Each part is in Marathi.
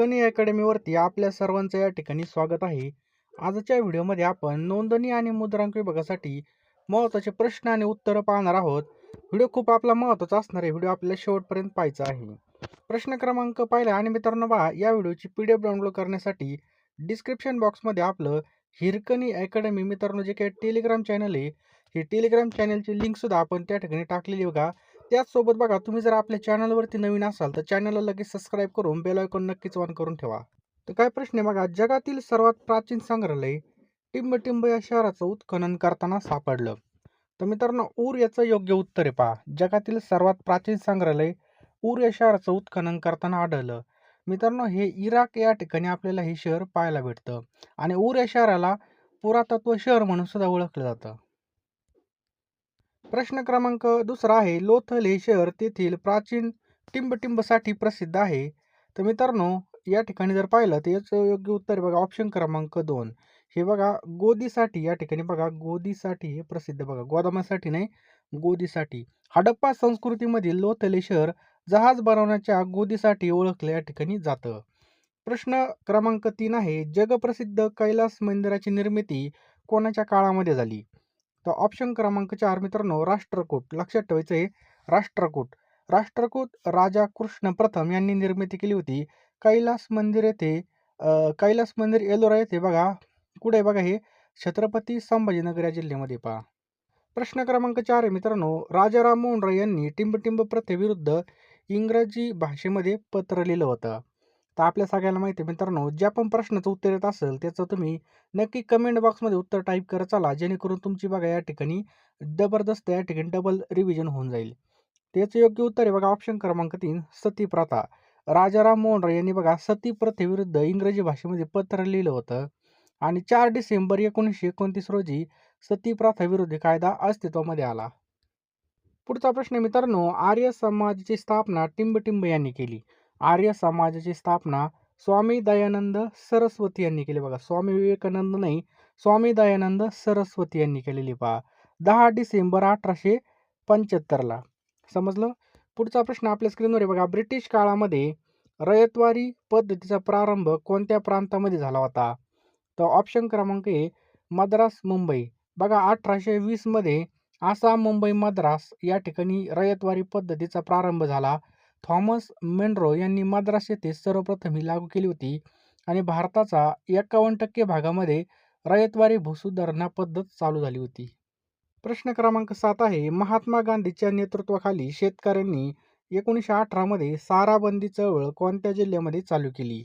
कनी अकॅडमीवरती आपल्या सर्वांचं या ठिकाणी स्वागत आहे. आजच्या व्हिडिओमध्ये आपण नोंदणी आणि मुद्रांक विभागासाठी महत्त्वाचे प्रश्न आणि उत्तरं पाहणार आहोत. व्हिडिओ खूप आपला महत्त्वाचा असणार आहे व्हिडिओ आपल्याला शेवटपर्यंत पाहायचा आहे. प्रश्न क्रमांक पाहिला आणि मित्रांनो पहा या व्हिडिओची पी डी एफ डाउनलोड करण्यासाठी डिस्क्रिप्शन बॉक्समध्ये आपलं हिरकणी अकॅडमी मित्रांनो जे काही टेलिग्राम चॅनल आहे हे टेलिग्राम चॅनलची लिंकसुद्धा आपण त्या ठिकाणी टाकलेली बघा. त्याचसोबत बघा तुम्ही जर आपल्या चॅनलवरती नवीन असाल तर चॅनलला लगेच सबस्क्राईब करून बेल आयकॉन नक्कीच ऑन करून ठेवा. तर काय प्रश्न आहे बघा जगातील सर्वात प्राचीन संग्रहालय टिंबटिंब या शहराचं उत्खनन करताना सापडलं. तर मित्रांनो ऊर याचं योग्य उत्तर आहे पहा. जगातील सर्वात प्राचीन संग्रहालय ऊर या शहराचं उत्खनन करताना आढळलं. मित्रांनो हे इराक या ठिकाणी आपल्याला हे शहर पाहायला भेटतं. आणि ऊर या शहराला पुरातत्व शहर म्हणून सुद्धा ओळखलं जातं. प्रश्न क्रमांक दुसरा आहे लोथल हे शहर तेथील प्राचीन टिंबटिंबसाठी प्रसिद्ध आहे. तर मित्रांनो या ठिकाणी जर पाहिलं तर याचं योग्य उत्तर बघा ऑप्शन क्रमांक दोन. हे बघा गोदीसाठी या ठिकाणी बघा गोदीसाठी हे प्रसिद्ध बघा. गोदामासाठी नाही गोदीसाठी. हडप्पा संस्कृतीमधील लोथले शहर जहाज बनवण्याच्या गोदीसाठी ओळखलं या ठिकाणी जातं. प्रश्न क्रमांक तीन आहे जगप्रसिद्ध कैलास मंदिराची निर्मिती कोणाच्या काळामध्ये झाली? तर ऑप्शन क्रमांक चार मित्रांनो राष्ट्रकूट. लक्षात ठेवायचं आहे राष्ट्रकूट. राष्ट्रकूट राजा कृष्ण प्रथम यांनी निर्मिती केली होती. कैलास मंदिर येथे कैलास मंदिर एलोरा येथे बघा. कुठे बघा हे? छत्रपती संभाजीनगर या जिल्ह्यामध्ये पहा. प्रश्न क्रमांक चार आहे मित्रांनो राजा राममोहन राय यांनी टिंबटिंब प्रथेविरुद्ध इंग्रजी भाषेमध्ये पत्र लिहिलं होतं. तर आपल्या सगळ्यांना माहिती आहे मित्रांनो ज्या पण प्रश्नाचं उत्तर येत असेल त्याचं तुम्ही नक्की कमेंट बॉक्समध्ये उत्तर टाईप करत चला. जेणेकरून तुमची बघा या ठिकाणी जबरदस्त या ठिकाणी डबल रिव्हिजन होऊन जाईल. त्याचं योग्य उत्तर आहे बघा ऑप्शन क्रमांक तीन सती प्रथा राजाराम मोहन राय यांनी बघा सती प्रथेविरुद्ध इंग्रजी भाषेमध्ये पत्र लिहिलं होतं. आणि चार डिसेंबर एकोणीसशे एकोणतीस रोजी सती प्रथाविरोधी कायदा अस्तित्वामध्ये आला. पुढचा प्रश्न मित्रांनो आर्य समाजाची स्थापना टिंबटिंब यांनी केली. आर्य समाजाची स्थापना स्वामी दयानंद सरस्वती यांनी केली. बघा स्वामी विवेकानंद नाही स्वामी दयानंद सरस्वती यांनी केलेली पहा. दहा डिसेंबर अठराशे पंच्याहत्तरला समजलं? पुढचा प्रश्न आपल्या स्क्रीनवर आहे. बघा ब्रिटिश काळामध्ये रयतवारी पद्धतीचा प्रारंभ कोणत्या प्रांतामध्ये झाला होता? तर ऑप्शन क्रमांक ए मद्रास मुंबई. बघा अठराशे वीसमध्ये आसाम मुंबई मद्रास या ठिकाणी रयतवारी पद्धतीचा प्रारंभ झाला. थॉमस मेनरो यांनी मद्रास येथे सर्वप्रथम ही लागू केली होती आणि भारताचा एकावन्न टक्के भागामध्ये रयतवारी भूसुधारणा पद्धत चालू झाली होती. प्रश्न क्रमांक सात आहे महात्मा गांधीच्या नेतृत्वाखाली शेतकऱ्यांनी एकोणीसशे अठरामध्ये साराबंदी चळवळ कोणत्या जिल्ह्यामध्ये चालू केली?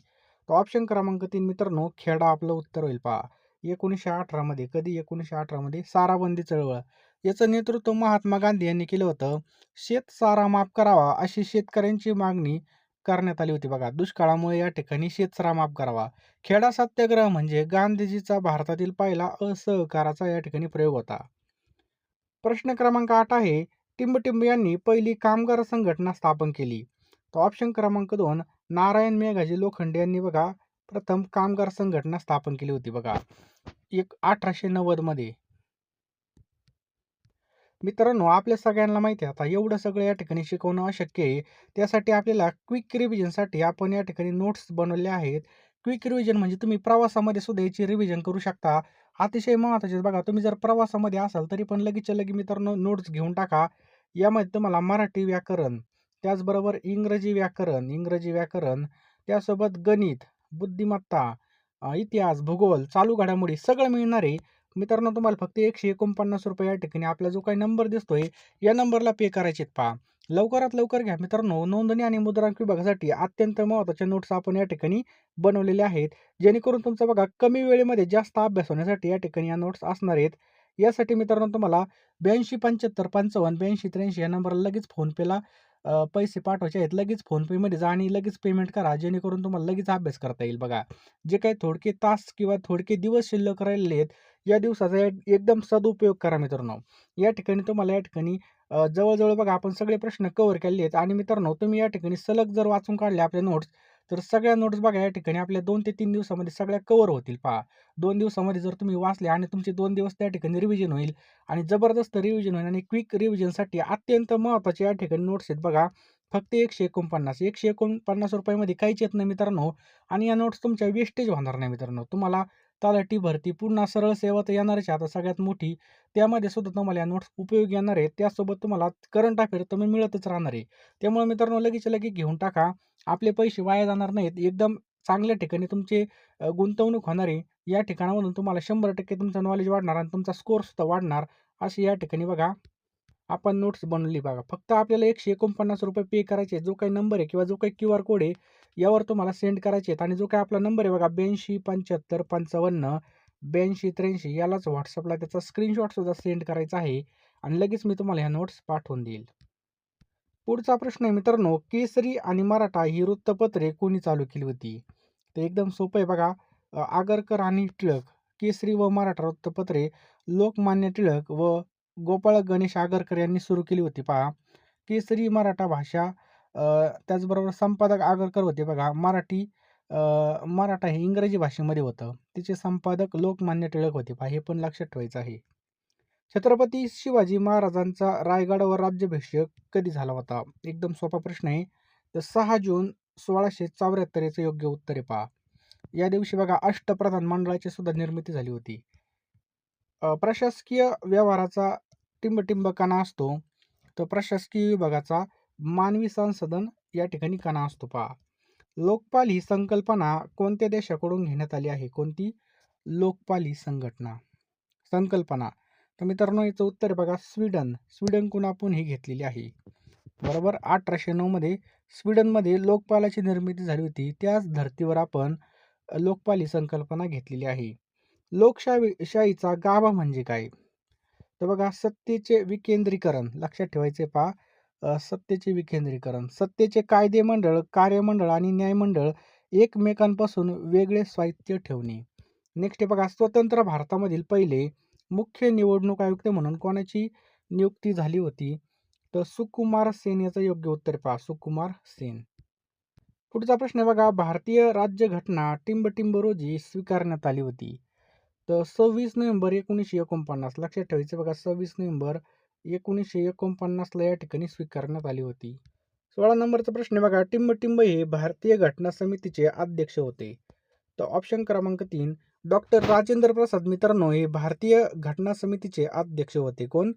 तर ऑप्शन क्रमांक तीन मित्रांनो खेडा आपलं उत्तर होईल पहा. एकोणीसशे अठरामध्ये कधी एकोणीसशे अठरामध्ये साराबंदी चळवळ? याचं नेतृत्व महात्मा गांधी यांनी केलं होतं. शेत सारा माफ करावा अशी शेतकऱ्यांची मागणी करण्यात आली होती बघा. दुष्काळामुळे या ठिकाणी शेतसारा माफ करावा. खेडा सत्याग्रह म्हणजे गांधीजीचा भारतातील पहिला असहकाराचा या ठिकाणी प्रयोग होता. प्रश्न क्रमांक आठ आहे. टिंबटिंब यांनी पहिली कामगार संघटना स्थापन केली. तर ऑप्शन क्रमांक दोन नारायण मेघाजी लोखंडे यांनी बघा प्रथम कामगार संघटना स्थापन केली होती बघा. एक अठराशे नव्वदमध्ये मित्रांनो आपल्या सगळ्यांना माहिती आहे आता एवढं सगळं या ठिकाणी शिकवणं अशक्य आहे. त्यासाठी आपल्याला क्विक रिव्हिजनसाठी आपण या ठिकाणी नोट्स बनवले आहेत. क्विक रिव्हिजन म्हणजे तुम्ही प्रवासामध्ये सुद्धा याची रिव्हिजन करू शकता. अतिशय महत्त्वाचे बघा तुम्ही जर प्रवासामध्ये असाल तरी पण लगेचच्या लगे मित्रांनो नोट्स घेऊन टाका. यामध्ये तुम्हाला मराठी व्याकरण त्याचबरोबर इंग्रजी व्याकरण इंग्रजी व्याकरण त्यासोबत गणित बुद्धिमत्ता इतिहास भूगोल चालू घडामोडी सगळं मिळणार आहे. मित्रांनो तुम्हाला फक्त एकशे एकोणपन्नास रुपये या ठिकाणी आपला जो काही नंबर दिसतोय या नंबरला पे करायचे पहा. लवकरात लवकर घ्या मित्रांनो. नोंदणी आणि मुद्रांक विभागासाठी अत्यंत महत्त्वाच्या नोट्स आपण या ठिकाणी बनवलेले आहेत. जेणेकरून तुमचा बघा कमी वेळेमध्ये जास्त अभ्यास होण्यासाठी या ठिकाणी या नोट्स असणार आहेत. यासाठी मित्रांनो तुम्हाला ब्याऐंशी पंच्याहत्तर पंचावन्न ब्याऐंशी त्र्याऐंशी या नंबरला लगेच फोनपेला पैसे पाठवायचे आहेत लगेच फोनपेमध्ये जा आणि लगेच पेमेंट करा जेणेकरून तुम्हाला लगेच अभ्यास करता येईल. बघा जे काही थोडके तास किंवा थोडके दिवस शिल्लक राहिलेले आहेत या दिवसाचा एकदम सदुपयोग करा मित्रांनो. या ठिकाणी तुम्हाला या ठिकाणी जवळजवळ बघा आपण सगळे प्रश्न कव्हर केले आहेत. आणि मित्रांनो तुम्ही या ठिकाणी सलग जर वाचून काढले आपले नोट्स तर सगळ्या नोट्स बघा या ठिकाणी आपल्या दोन ते तीन दिवसामध्ये सगळ्या कव्हर होतील. पहा दोन दिवसामध्ये जर तुम्ही वाचले आणि तुमचे दोन दिवस त्या ठिकाणी रिव्हिजन होईल आणि जबरदस्त रिव्हिजन होईल आणि क्विक रिव्हिजनसाठी अत्यंत महत्त्वाचे या ठिकाणी नोट्स आहेत बघा. फक्त एकशे एकोणपन्नास एकशे एकोणपन्नास रुपयामध्ये काहीच येत नाही मित्रांनो आणि या नोट्स तुमच्या वेस्टेज होणार नाही मित्रांनो. तुम्हाला तलाठी भरती पुन्हा सरळ सेवा तर येणारच आता सगळ्यात मोठी त्यामध्ये सुद्धा तुम्हाला या नोट्स उपयोगी येणार आहे. त्यासोबत तुम्हाला करंट अफेअर तुम्ही मिळतच राहणार आहे. त्यामुळे मित्रांनो लगेच लगेच घेऊन टाका. आपले पैसे वाया जाणार नाहीत. एकदम चांगल्या ठिकाणी तुमचे गुंतवणूक होणार आहे. या ठिकाणामधून तुम्हाला शंभर टक्के तुमचं नॉलेज वाढणार आणि तुमचा स्कोरसुद्धा वाढणार. अशी या ठिकाणी बघा आपण नोट्स बनवली बघा. फक्त आपल्याला एकशे एकोणपन्नास रुपये पे करायचे जो काही नंबर आहे किंवा जो काही क्यू आर कोड आहे यावर तुम्हाला सेंड करायचे आहेत. आणि जो काही आपला नंबर आहे बघा ब्याऐंशी पंच्याहत्तर पंचावन्न ब्याऐंशी त्र्याऐंशी यालाच व्हॉट्सअपला त्याचा स्क्रीनशॉटसुद्धा सेंड करायचा आहे. आणि लगेच मी तुम्हाला ह्या नोट्स पाठवून देईल. पुढचा प्रश्न आहे मित्रांनो केसरी आणि मराठा ही वृत्तपत्रे कोणी चालू केली होती? तर एकदम सोपं आहे बघा. आगरकर आणि टिळक केसरी व मराठा वृत्तपत्रे लोकमान्य टिळक व गोपाळ गणेश आगरकर यांनी सुरू केली होती. पहा केसरी मराठा भाषा त्याचबरोबर संपादक आगरकर होते बघा. मराठी मराठा हे इंग्रजी भाषेमध्ये होतं. तिचे संपादक लोकमान्य टिळक होते. पहा हे पण लक्षात ठेवायचं आहे. छत्रपती शिवाजी महाराजांचा रायगडावर राज्याभिषेक कधी झाला होता? एकदम सोपा प्रश्न आहे. तर सहा जून सोळाशे चौऱ्याहत्तर याचं योग्य उत्तर आहे पहा. या दिवशी बघा अष्टप्रधान मंडळाची सुद्धा निर्मिती झाली होती. प्रशासकीय व्यवहाराचा टिंबटिंब कणा असतो. तर प्रशासकीय विभागाचा मानवी संसाधन या ठिकाणी कणा असतो पहा. लोकपाल ही संकल्पना कोणत्या देशाकडून घेण्यात आली आहे? कोणती? लोकपाल ही संघटना. संकल्पना. तर मित्रांनो याचं उत्तर बघा स्वीडन. स्वीडनकडून आपण ही घेतलेली आहे. बरोबर? अठराशे नऊमध्ये स्वीडनमध्ये लोकपालाची निर्मिती झाली होती. त्याच धर्तीवर आपण लोकपाली लोकपाल ही संकल्पना घेतलेली आहे. लोकशाही शाहीचा गाभा म्हणजे काय? तर बघा सत्तेचे विकेंद्रीकरण. लक्षात ठेवायचे पहा सत्तेचे विकेंद्रीकरण. सत्तेचे कायदे मंडळ कार्यमंडळ आणि न्यायमंडळ एकमेकांपासून वेगळे स्वायत्त ठेवणे. नेक्स्ट बघा स्वतंत्र भारतामधील पहिले मुख्य निवडणूक आयुक्त म्हणून कोणाची नियुक्ती झाली होती? तर सुकुमार सेन याचं योग्य उत्तर पहा. सुकुमार सेन. पुढचा प्रश्न बघा. भारतीय राज्यघटना टिंबटिंब रोजी स्वीकारण्यात आली होती. तर सव्वीस नोव्हेंबर एकोणीसशे एकोणपन्नास लक्षात ठेवायचं बघा. सव्वीस नोव्हेंबर एकोणीसशे एकोणपन्नासला या ठिकाणी स्वीकारण्यात आली होती. सोळा नंबरचा प्रश्न बघा. टिंबटिंब हे भारतीय घटना समितीचे अध्यक्ष होते. तर ऑप्शन क्रमांक तीन डॉक्टर राजेंद्र प्रसाद मित्रांनो हे भारतीय घटना समितीचे अध्यक्ष होते. कोण?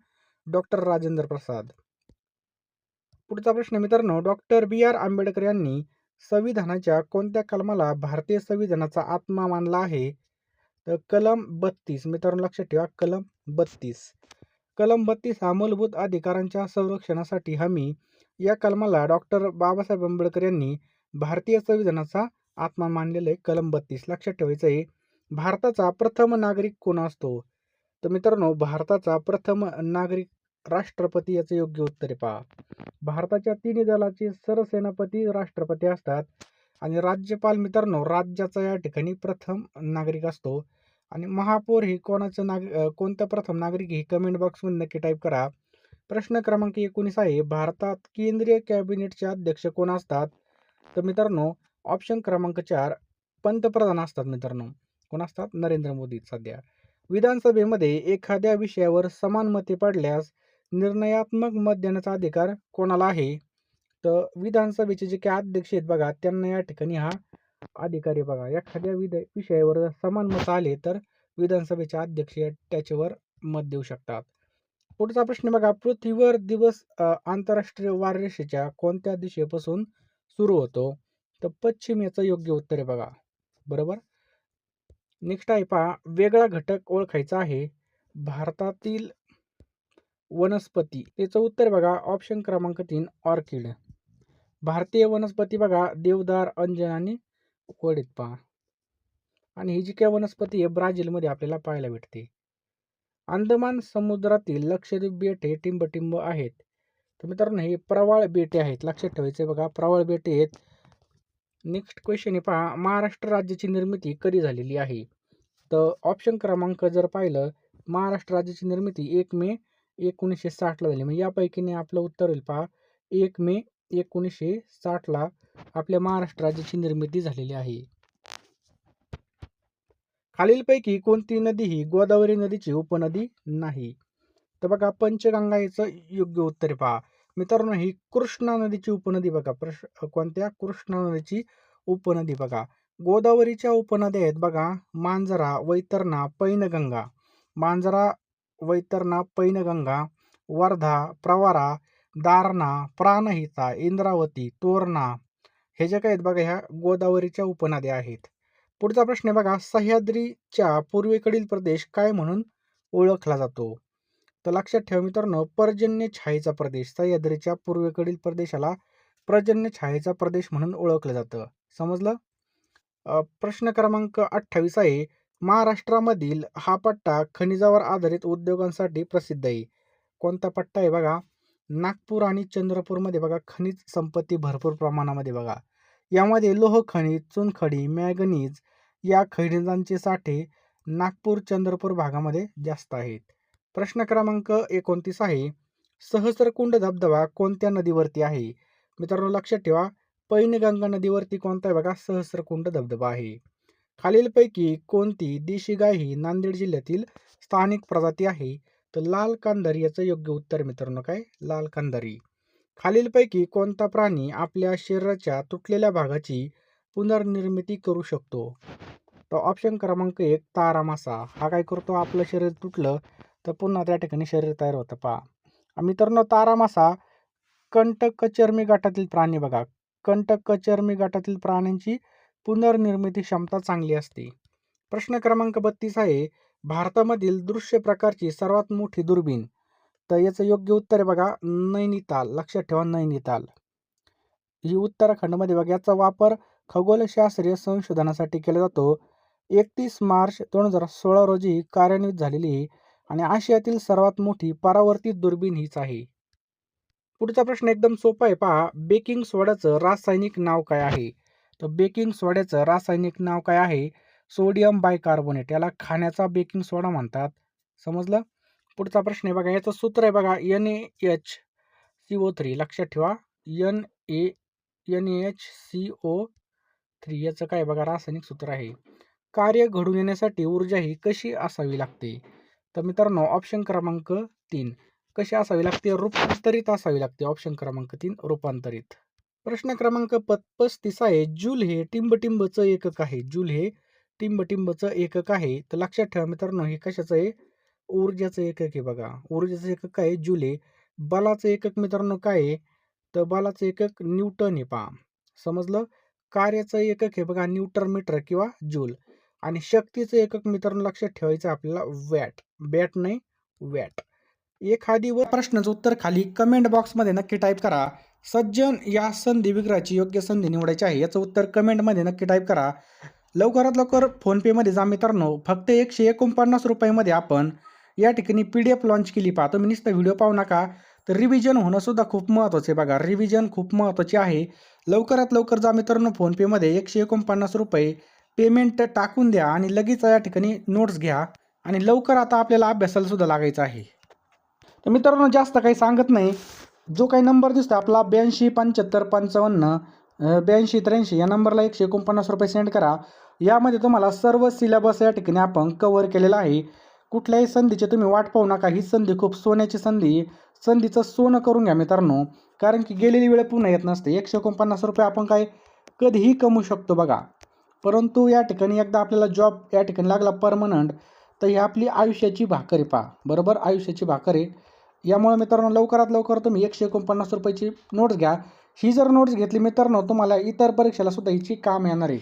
डॉक्टर राजेंद्र प्रसाद. पुढचा प्रश्न मित्रांनो डॉक्टर बी आर आंबेडकर यांनी संविधानाच्या कोणत्या कलमाला भारतीय संविधानाचा आत्मा मानला आहे? तर कलम बत्तीस मित्रांनो लक्षात ठेवा कलम बत्तीस. कलम बत्तीस हा मूलभूत अधिकारांच्या संरक्षणासाठी हमी. या कलमाला डॉक्टर बाबासाहेब आंबेडकर यांनी भारतीय संविधानाचा आत्मा मानलेला आहे. कलम बत्तीस लक्षात ठेवायचं आहे. भारताचा प्रथम नागरिक कोण असतो? तर मित्रांनो भारताचा प्रथम नागरिक राष्ट्रपती याचं योग्य उत्तर आहे पहा. भारताच्या तिन्ही दलाचे सरसेनापती राष्ट्रपती असतात. आणि राज्यपाल मित्रांनो राज्याचा या ठिकाणी प्रथम नागरिक असतो. आणि महापौर हे कोणाचं नाग कोणतं प्रथम नागरिक हे कमेंट बॉक्समध्ये नक्की टाईप करा. प्रश्न क्रमांक एकोणीस आहे भारतात केंद्रीय कॅबिनेटचे अध्यक्ष कोण असतात? तर मित्रांनो ऑप्शन क्रमांक चार पंतप्रधान असतात मित्रांनो. कोण असतात? नरेंद्र मोदी सध्या. विधानसभेमध्ये एखाद्या विषयावर समान मते पडल्यास निर्णयात्मक मत देण्याचा अधिकार कोणाला आहे? तर विधानसभेचे जे काही अध्यक्ष आहेत बघा त्यांना या ठिकाणी हा अधिकारी बघा. एखाद्या विध विषयावर जर समान मत आले तर विधानसभेचे अध्यक्ष त्याच्यावर मत देऊ शकतात. पुढचा प्रश्न बघा पृथ्वीवर दिवस आंतरराष्ट्रीय वाररेषेच्या कोणत्या दिशेपासून सुरू होतो? तर पश्चिमेचं योग्य उत्तर आहे बघा. बरोबर? नेक्स्ट आहे पहा वेगळा घटक ओळखायचा आहे. भारतातील वनस्पती. त्याचं उत्तर बघा ऑप्शन क्रमांक तीन ऑर्किड भारतीय वनस्पती बघा देवदार अंजन आणि वडीत पहा. आणि ही जी काय वनस्पती आहे ब्राझीलमध्ये आपल्याला पाहायला भेटते. अंदमान समुद्रातील लक्षद्वीप बेटे टिंबटिंब आहेत. तर मित्रांनो हे प्रवाळ बेटे आहेत. लक्षात ठेवायचे बघा प्रवाळ बेटे आहेत. नेक्स्ट क्वेश्चन आहे पहा. महाराष्ट्र राज्याची निर्मिती कधी झालेली आहे? तर ऑप्शन क्रमांक जर पाहिलं महाराष्ट्र राज्याची निर्मिती एक मे एकोणीसशे साठला झाली. म्हणजे यापैकीने आपलं उत्तर होईल पहा. एक मे एकोणीसशे साठला आपल्या महाराष्ट्र राज्याची निर्मिती झालेली आहे. खालीलपैकी कोणती नदी ही गोदावरी नदीची उपनदी नाही? तर बघा पंचगंगा याचं योग्य उत्तर आहे पहा. मित्रांनो ही कृष्णा नदीची उपनदी बघा. प्रश कोणत्या? कृष्णा नदीची उपनदी बघा. गोदावरीच्या उपनद्या आहेत बघा. मांजरा वैतरणा पैनगंगा. मांजरा वैतरणा पैनगंगा वर्धा प्रवारा दारणा प्राणहिता इंद्रावती तोरणा हे जे काय आहेत बघा ह्या गोदावरीच्या उपनद्या आहेत. पुढचा प्रश्न आहे बघा सह्याद्रीच्या पूर्वेकडील प्रदेश काय म्हणून ओळखला जातो? तर लक्षात ठेवा मित्रांनो पर्जन्य छायेचा प्रदेश. सह्याद्रीच्या पूर्वेकडील प्रदेशाला पर्जन्य छायेचा प्रदेश म्हणून ओळखलं जातं. समजलं? प्रश्न क्रमांक अठ्ठावीस आहे महाराष्ट्रामधील हा पट्टा खनिजावर आधारित उद्योगांसाठी प्रसिद्ध आहे. कोणता पट्टा आहे बघा? नागपूर आणि चंद्रपूरमध्ये बघा खनिज संपत्ती भरपूर प्रमाणामध्ये बघा. यामध्ये लोह खनिज चुनखडी मॅगनीज या खनिजांचे साठे नागपूर चंद्रपूर भागामध्ये जास्त आहेत. प्रश्न क्रमांक एकोणतीस आहे. सहस्रकुंड धबधबा कोणत्या नदीवरती आहे? मित्रांनो लक्षात ठेवा पैनगंगा नदीवरती कोणता बघा? सहस्रकुंड धबधबा आहे. खालीलपैकी कोणती देशी गाय ही नांदेड जिल्ह्यातील स्थानिक प्रजाती आहे? तर लाल कांदारी याचं योग्य उत्तर मित्रांनो काय? लाल कांदारी. खालीलपैकी कोणता प्राणी आपल्या शरीराच्या तुटलेल्या भागाची पुनर्निर्मिती करू शकतो? तर ऑप्शन क्रमांक एक तारा मासा हा काय करतो? आपलं शरीर तुटलं तर पुन्हा त्या ठिकाणी शरीर तयार होतं. पहा. मित्रांनो तारा मासा कंटकचर्मी गटातील प्राणी बघा. कंटकचर्मी गटातील प्राण्यांची पुनर्निर्मिती क्षमता चांगली असते. प्रश्न क्रमांक बत्तीस आहे. भारतामधील दृश्य प्रकारची सर्वात मोठी दुर्बीण तर याचं योग्य उत्तर आहे बघा नैनिताल. लक्षात ठेवा नैनिताल. ही उत्तराखंडमध्ये बघा याचा वापर खगोलशास्त्रीय संशोधनासाठी केला जातो. एकतीस मार्च दोन हजार सोळा रोजी कार्यान्वित झालेली आणि आशियातील सर्वात मोठी परावर्तित दुर्बीण हीच आहे. पुढचा प्रश्न एकदम सोपा आहे. पहा बेकिंग सोड्याचं रासायनिक नाव काय आहे? तर बेकिंग सोड्याचं रासायनिक नाव काय आहे? सोडियम बायकार्बोनेट याला खाण्याचा बेकिंग सोडा म्हणतात. समजलं? पुढचा प्रश्न आहे बघा याचं सूत्र आहे बघा N A H C O three लक्षात ठेवा. N A N A H C O three याचं काय बघा रासायनिक सूत्र आहे. कार्य घडून येण्यासाठी ऊर्जा ही कशी असावी लागते? तर मित्रांनो ऑप्शन क्रमांक तीन. कशी असावी लागते? रूपांतरित असावी लागते. ऑप्शन क्रमांक तीन रूपांतरित. प्रश्न क्रमांक प पस्तीस आहे. जूल हे टिंबटिंबचं एकक आहे. जूल हे टिंबटिंबचं एकक आहे. तर लक्षात ठेवा मित्रांनो हे कशाचं आहे? ऊर्जेचं एकक आहे बघा. ऊर्जेचं एकक काय आहे? जूल हे बलाचं एकक मित्रांनो काय आहे? तर बलाचं एकक न्यूटन आहे पहा. समजलं? कार्याचं एकक आहे बघा न्यूटन मीटर किंवा जूल. आणि शक्तीचं एकक मित्रांनो लक्षात ठेवायचं आपल्याला वॅट. बॅट नाही वॅट. एखादी व प्रश्नाचं उत्तर खाली कमेंट बॉक्समध्ये नक्की टाईप करा. सज्जन या संधी विग्रहाची योग्य संधी निवडायची आहे. याचं उत्तर कमेंटमध्ये नक्की टाईप करा. लवकरात लवकर फोनपेमध्ये जा मित्रांनो. फक्त एकशे एकोणपन्नास रुपयामध्ये आपण या ठिकाणी पी डी एफ लॉन्च केली. पहा तुम्ही नुसतं व्हिडिओ पाहू नका. तर रिव्हिजन होणं सुद्धा खूप महत्त्वाचं आहे बघा. रिव्हिजन खूप महत्त्वाचे आहे. लवकरात लवकर जा मित्रांनो फोनपेमध्ये एकशे एकोणपन्नास रुपये पेमेंट टाकून द्या आणि लगेच या ठिकाणी नोट्स घ्या आणि लवकर आता आपल्याला अभ्यासाला सुद्धा लागायचं आहे. तर मित्रांनो जास्त काही सांगत नाही. जो काही नंबर दिसतो आपला ब्याऐंशी पंच्याहत्तर पंचावन्न ब्याऐंशी त्र्याऐंशी या नंबरला एकशे एकोणपन्नास रुपये सेंड करा. यामध्ये तुम्हाला सर्व सिलेबस या ठिकाणी आपण कवर केलेला आहे. कुठल्याही संधीची तुम्ही वाट पाहू नका. ही संधी खूप सोन्याची संधी. संधीचं सोनं करून घ्या मित्रांनो. कारण की गेलेली वेळ पुन्हा येत नसते. एकशे एकोणपन्नास रुपये आपण काय कधीही कमवू शकतो बघा. परंतु या ठिकाणी एकदा आपल्याला जॉब या ठिकाणी लागला परमनंट तर ही आपली आयुष्याची भाकरी पहा. बरोबर? आयुष्याची भाकरी. यामुळे मित्रांनो लवकरात लवकर तुम्ही एकशे एकोणपन्नास रुपयाची नोट्स घ्या. ही जर नोट्स घेतली मित्रांनो तुम्हाला इतर परीक्षेला सुद्धा हिची काम येणार आहे.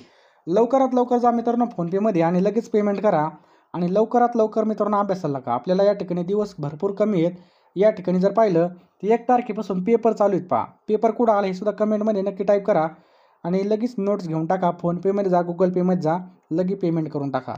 लवकरात लवकर जा मित्रांनो फोनपेमध्ये आणि लगेच पेमेंट करा. आणि लवकरात लवकर मित्रांनो अभ्यासाला लागा. आपल्याला या ठिकाणी दिवस भरपूर कमी आहेत. या ठिकाणी जर पाहिलं तर एक तारखेपासून पेपर चालू आहेत पहा. पेपर कुठं आला हे सुद्धा कमेंटमध्ये नक्की टाईप करा. आणि लगेच नोट्स घेऊन टाका. फोनपेमध्ये जा गुगल पेमध्ये जा लगे पेमेंट करून टाका.